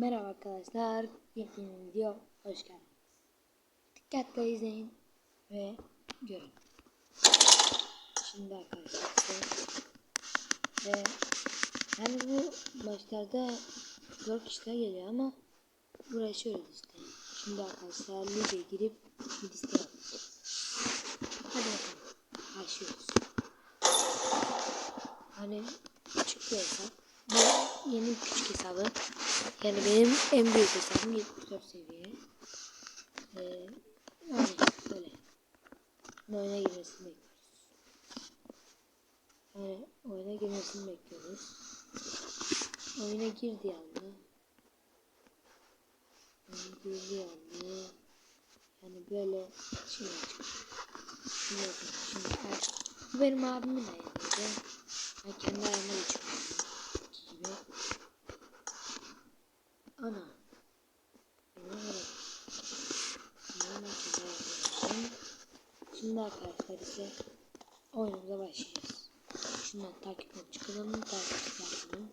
Merhaba arkadaşlar, yepyeni video hoş geldiniz. Dikkatle izleyin ve görün. Şimdi arkadaşlar ve yani bu maçlarda 4 kişiler geliyor ama buraya şöyle işte. Şimdi arkadaşlar lige girip bir liste yapacağız. Hadi bakalım başlıyoruz. Hani küçük bir. Yeni küçük hesabı. Yani benim en büyük hesabım 74 seviye. Ee, yani böyle. Şimdi oyuna girmesini bekliyoruz. Yani oyuna girmesini bekliyoruz. Oyuna girdi anda. Yani girdi anda. Yani böyle şey olacak. Şimdi şimdi er, bu benim abimin ayağıydı. Ben kendi ayağıma geçiyorum. Gibi. Ana. Şimdi arkadaşlar ise oyunumuza başlayacağız. Şundan takipten çıkalım. Takipten çıkalım.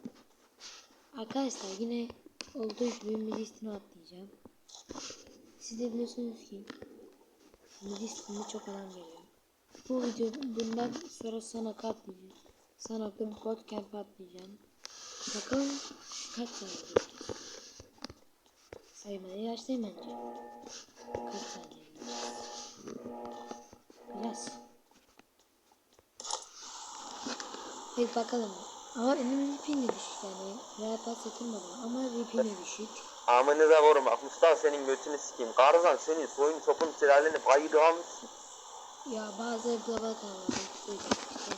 Arkadaşlar yine olduğu gibi midistini atlayacağım. Siz de biliyorsunuz ki midistini çok önem veriyorum. Bu video bundan sonra sanaka atlayacağım. Sanakta bir bootcamp atlayacağım. Bakalım kaç saniye. Saymayı yaşlayayım bence. Kaç saniye. Biraz. Peki bakalım. Ama VP'm de düşük yani. Real pas yatırmadım ama de düşük. Amınıza vurma. Bak Mustafa senin götünü sikeyim. Karzan senin soyun topun sülaleni bayıdı almışsın. Ya bazı global kanallar böyle işte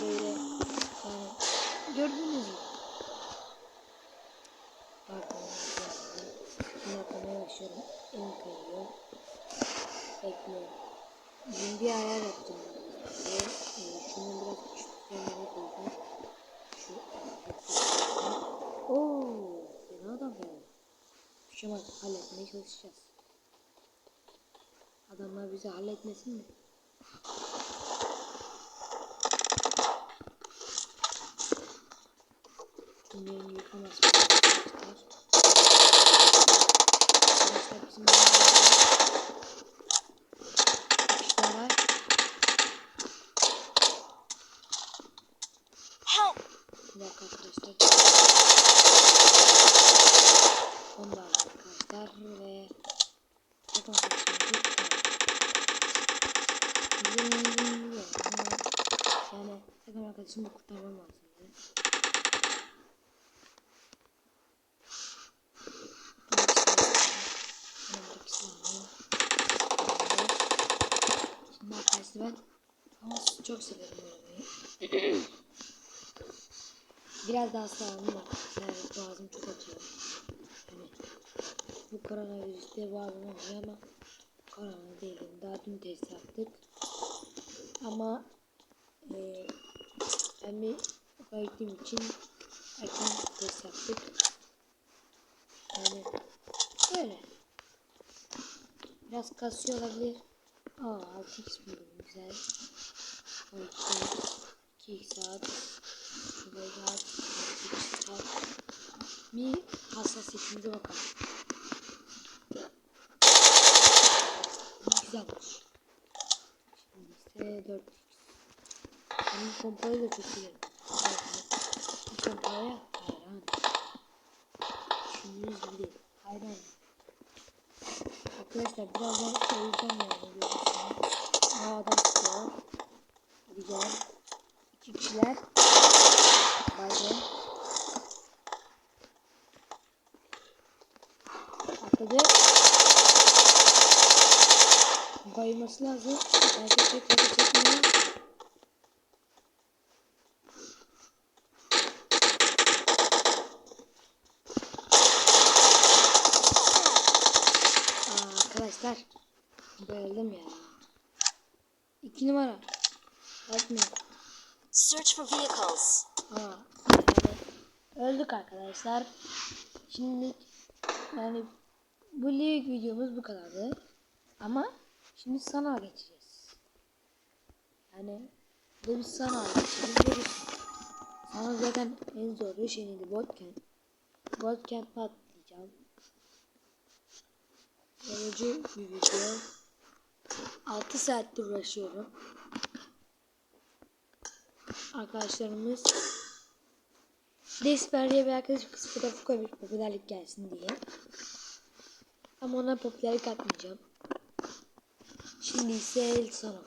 böyle yani gördüğünüz gibi. Pardon. Şimdi başlıyorum. En kayıyor. Bekle. Şimdi bir ayar yapacağım. Ve e, şunu biraz yerlere koyacağım. Şu Ooo, fena adam geldi. An halletmeye çalışacağız. Adamlar bizi halletmesin mi? Bunların yıkamaz. Arkadaşlar Arkadaşlar bizim yanımızda kişiler var. Help! Bir dakika arkadaşlar. Onu da aldım arkadaşlar ve bakın arkadaşlar bu kadar. Bizim yendiğimiz yok ama yani arkadaşımı kurtarmam lazım. Şimdi arkadaşlar ben ama çok severim oynamayı. Biraz daha sağlamım var. Yani boğazım çok atıyor. Yani bu koronavirüste boğazım acıyor ama korona değilim. Daha dün test yaptık. Ama e, ben bir için erken test yaptık. Yani böyle. Biraz kasıyor olabilir. Aa 6x buldum güzel. 12 2 saat. Şurada saat. 6 saat. Bir hassasiyetimize bakalım. Güzelmiş. Şimdi ise 4 Ben bu çok severim. Bu pompaya hayran. Düşündüğünüz gibi. Hayran. Arkadaşlar birazdan yani. görürsünüz. Aa adam çıkıyor. Güzel. İki kişiler. Baygın. Atladı. Bayılması lazım. Bence çek bence çekmiyor. Aa, arkadaşlar. Bayıldım ya. İki numara. Atmıyor. Search for vehicles. Yani öldük arkadaşlar. Şimdi yani bu lig videomuz bu kadardı. Ama şimdi sana geçeceğiz. Yani bu bir sana geçeceğiz. Sana zaten en zoru şeyiydi Bootcamp. Bootcamp atlayacağız. atacağım. Yorucu bir video. 6 saattir uğraşıyorum. Arkadaşlarımız Desper diye bir arkadaşım fotoğrafı koymuş popülerlik gelsin diye. Ama ona popülerlik atmayacağım. Şimdi ise el sana.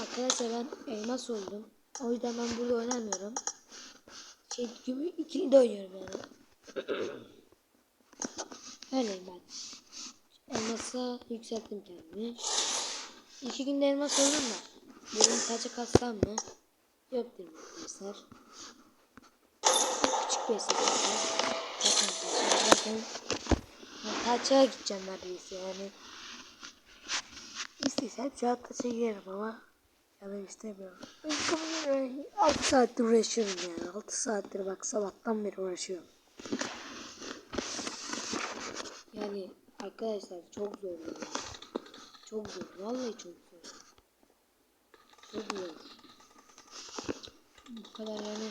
Arkadaşlar ben elmas oldum. O yüzden ben burada oynamıyorum. Şey gibi ikili de oynuyorum yani. Öyleyim ben. Elmasa yükselttim kendimi. İki günde elmas olur mu? Benim kaça katsam mı? Yok dedim arkadaşlar. Küçük bir hesap yapacağım. Ben taçağa gideceğim neredeyse yani. İstesem şu an taça girerim ama canım istemiyorum. 6 saattir uğraşıyorum yani. 6 saattir bak sabahtan beri uğraşıyorum. Yani arkadaşlar çok zor. Çok zor. Vallahi çok zor. Çok zor. Bu kadar yani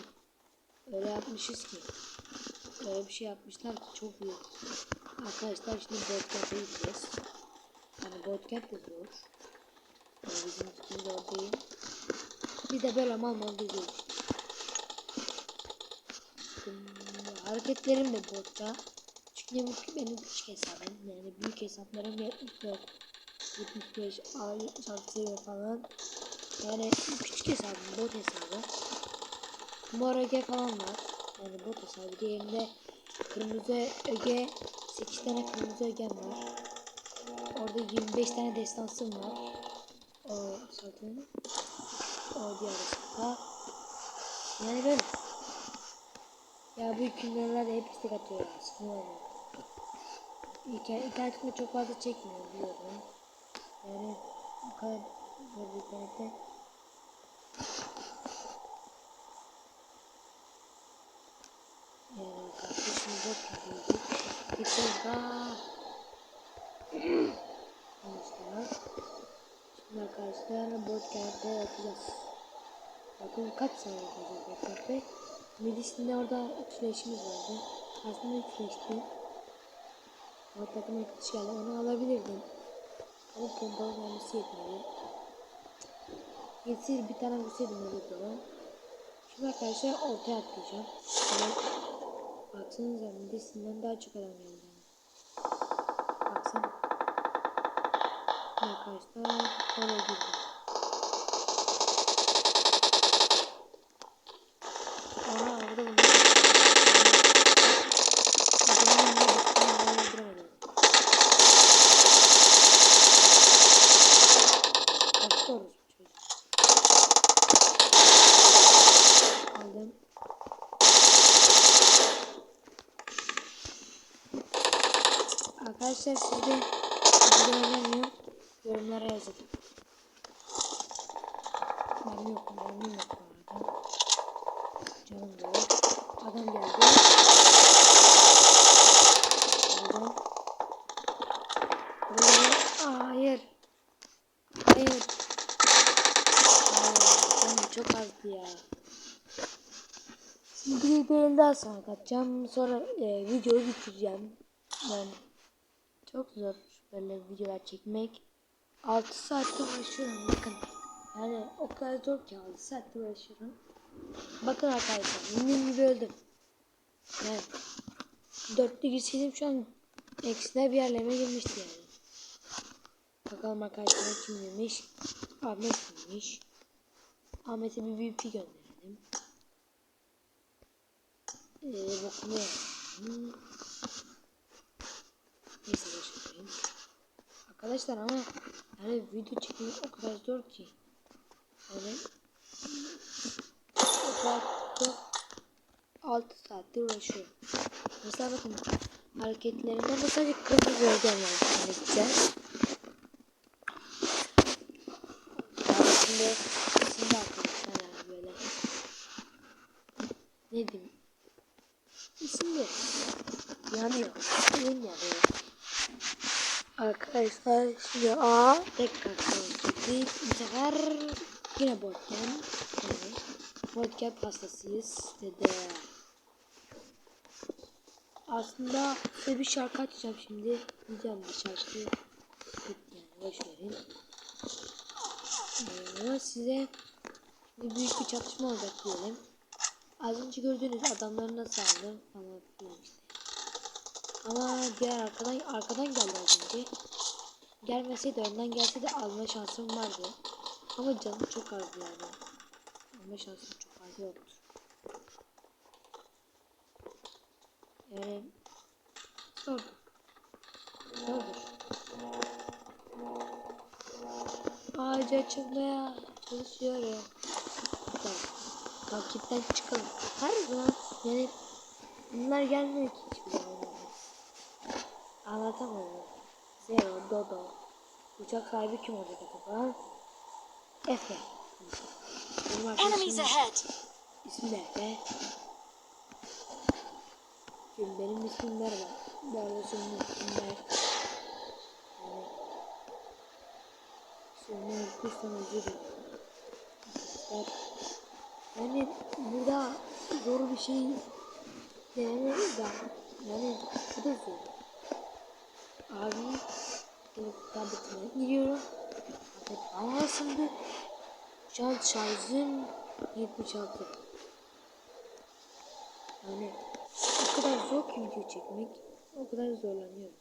öyle yapmışız ki. Öyle bir şey yapmışlar ki çok iyi. Arkadaşlar şimdi bootcamp'e gideceğiz. Yani bootcamp de zor. Yani bizim için zor değil. Bir de böyle mal mal geziyoruz. Hareketlerim de botta. Çünkü bu benim küçük hesabım. Yani büyük hesaplarım 74, 75, 76 seviye falan. Yani küçük hesabım, bot hesabı. Mor Ege falan var. Yani bot hesabı. Diğerinde kırmızı Öge, 8 tane kırmızı Ögem var. Orada 25 tane destansım var. O zaten o diğer hesapta. Yani böyle. Ya bu hükümlerler de hep istek atıyor ya. İnternetimde çok fazla çekmiyor biliyorum. Yani bu kadar bir internette. Yani kardeşim bot gibiydik. Bir kez daha. Arkadaşlar. Şimdi arkadaşlar bot camp'e yapacağız. Bakın kaç saniye yapacağız bot camp'e. Midisinde orada 3 leşimiz vardı. Aslında 3 leşti. Ama takım arkadaş geldi. Onu alabilirdim. Ama pompalı mermisi yetmedi. Yetseydi bir tane vursaydım olurdu o. Şimdi arkadaşlar ortaya atlayacağım. Şöyle baksanıza midesinden daha çok adam geldi. Baksana. Arkadaşlar oraya girdim. Arkadaşlar siz de video oynamıyor. Yorumlara yazın. Ben yokum, ben yok bu arada. Canım da yok. Adam geldi. Aldım. Buraya. Aa, hayır. Hayır. Canım çok azdı ya. Bir bir daha sonra kaçacağım. Sonra e, videoyu bitireceğim. Yani çok zor böyle videolar çekmek. 6 saatte uğraşıyorum bakın. Yani o kadar zor ki 6 saatte uğraşıyorum. Bakın arkadaşlar minnim gibi öldüm. Yani dörtlü girseydim şu an eksine bir yerleme girmişti yani. Bakalım arkadaşlar kim demiş. Ahmet demiş. Ahmet'e bir VP gönderelim. Ee, bokunu Arkadaşlar ama yani video çekmek o kadar zor ki. Yani o kadar çok 6 saattir uğraşıyorum. Mesela bakın hareketlerimden de sadece kırmızı bölgem var. Yani güzel. Şimdi, şimdi arkadaşlar yani böyle ne diyeyim İsimli yanıyor. Yanıyor. Arkadaşlar şimdi A tekrar konuştuk. Bu sefer yine botken. Yani botken hastasıyız dedi. aslında size bir şarkı açacağım şimdi. Diyeceğim bir şarkı. Yani boş verin. Ee, Ama size büyük bir çatışma olacak diyelim. Az önce gördüğünüz adamları nasıl aldım filan işte. Ama diğer arkadan arkadan geldi az. Gelmeseydi önden gelse de alma şansım vardı. Ama canım çok azdı yani. Alma şansım çok az yoktu. Yani zordur. Zordur. Ağaca çıkmaya çalışıyorum. Tamam. Takipten çıkalım. Her zaman yani bunlar gelmiyor ki hiçbir zaman. Anlatamıyorum. Zero, Dodo. Uçak sahibi kim olacak acaba? Efe. Enemies ahead. ismi de Efe. Şimdi benim. Bu arada senin ismin Mer. Yani unuttuysam özür dilerim. Arkadaşlar, Yani burada zor bir şey denemeyiz da yani bu da zor. Abi tabletime giriyorum. Tablet anasındı. Şu an şarjım 76. Yani o kadar zor ki video çekmek. O kadar zorlanıyorum.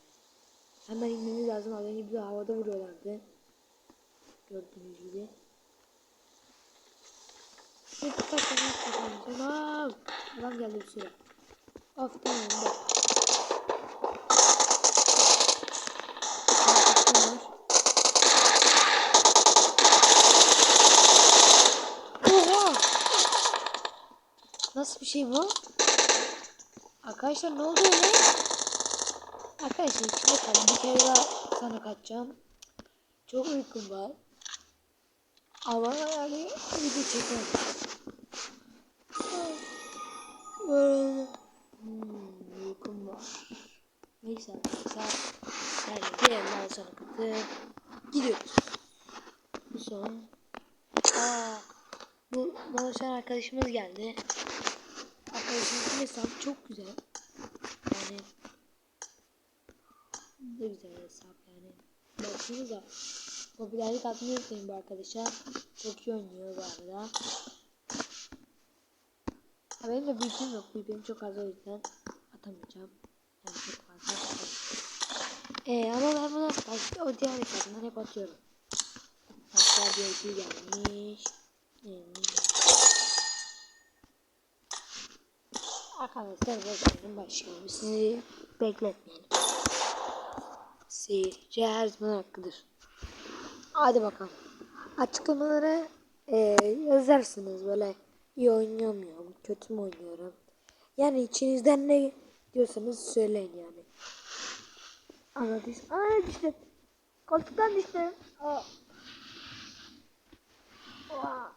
Hemen inmemiz lazım. Az önce bizi havada vuruyorlardı. Gördüğünüz gibi. Tık Tamam. Adam geldi bir süre. Of tamam bak. Şey bu? Arkadaşlar ne oldu öyle? Arkadaşlar içinde kaldım. Bir kere daha sana kaçacağım. Çok uykum var. Ama yani video çekmem. Böyle hmm, uykum var. Neyse arkadaşlar. Yani diğerler sonra katıp gidiyoruz. Bu son. Aa, bu dolaşan arkadaşımız geldi. Arkadaşımızın hesabı çok güzel. Yani ne güzel hesap yani. Baksanıza. Popülerlik atmayı unutmayın bu arkadaşa. Çok iyi oynuyor bu arada. Ha, benim de büyütüm yok. Büyütüm çok az o yüzden atamayacağım. Yani çok fazla. Ee, ama ben buna başka o diğer hesabından hep atıyorum. Hatta bir şey gelmiş. Hmm. Arkadaşlar bakalım başlayalım. Sizi bekletmeyelim. Seyirci her zaman hakkıdır. Hadi bakalım. Açıklamalara e, yazarsınız böyle iyi oynayamıyorum, kötü mü oynuyorum. Yani içinizden ne diyorsanız söyleyin yani. Anladıysan. Aa düştüm. Koltuktan düştüm. Aa. Aa.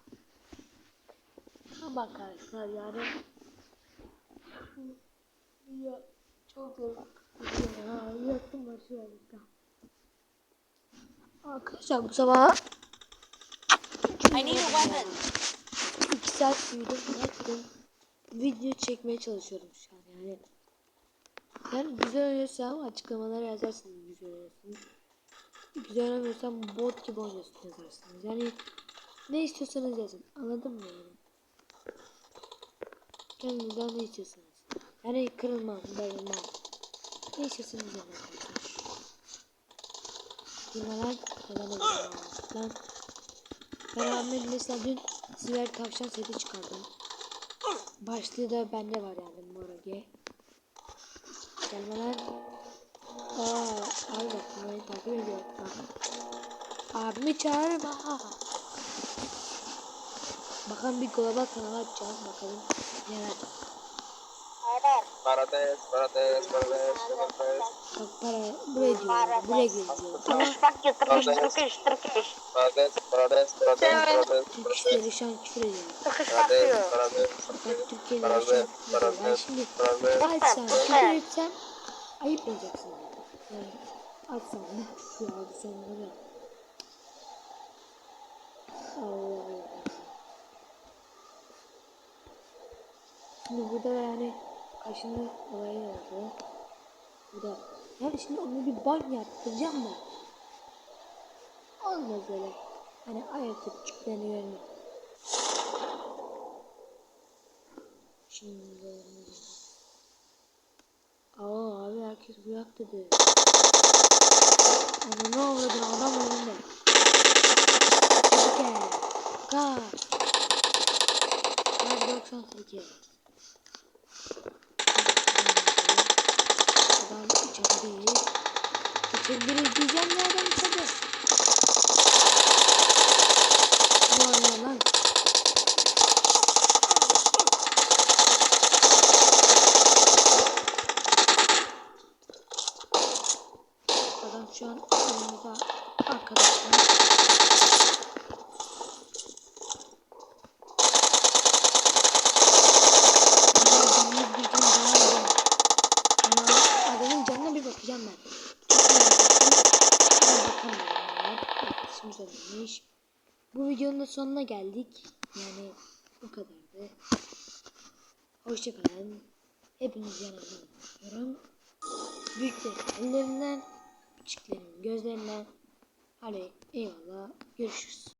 Ama arkadaşlar yani ya çok zor. Ya yaktım var şu anda. Arkadaşlar bu sabah I need a weapon. 2 saat uyudum yattım. Video çekmeye çalışıyorum şu an yani. Yani güzel oynuyorsam açıklamalara yazarsınız güzel oynuyorsunuz. Güzel oynamıyorsam bot gibi oynuyorsun yazarsınız. Yani ne istiyorsanız yazın. Anladın mı yani? Kendinizden ne istiyorsanız. Yani kırılmam, darılmam. Ne istiyorsanız yazın arkadaşlar. Bilmeden neden oluyor lan? Ben Ahmet mesela dün siber tavşan seti çıkardım. Başlığı da bende var yani Morage. Gelme lan. Aa, abi bak beni takip ediyor. Bak. Abimi çağırma. Bakalım bir global kanal açacağım. Bakalım neler. Parades, parades, parades, parades, Bak para buraya diyor. Buraya. Ama Fuck you, Turkish, Turkish, Turkish. parades, parades, parades, parades, Türk işleri şu an küfür ediyor. Parades, parades, Bak Türkiye'de şu an küfür ediyor. Ben şimdi açsam küfür etsem ayıp olacaksın. Yani açsam ne küfür aldı sen bana. Allah Allah. Şimdi burada yani Kaşının olayı oldu. Bu da yani şimdi onu bir ban yaptıracağım da. Olmaz öyle. Hani ayırtıp çıklanıyor. Şimdi Aa abi herkes bırak dedi. Ama ne oldu adam önünde. Gel. Kaç. Ver 98. Adam içeride değil. İçebiliriz diyeceğim ya adam sonuna geldik. Yani bu kadardı. Hoşçakalın. Hepiniz yanımda öpüyorum. Büyüklerin ellerinden, küçüklerin gözlerinden. Hadi eyvallah. Görüşürüz.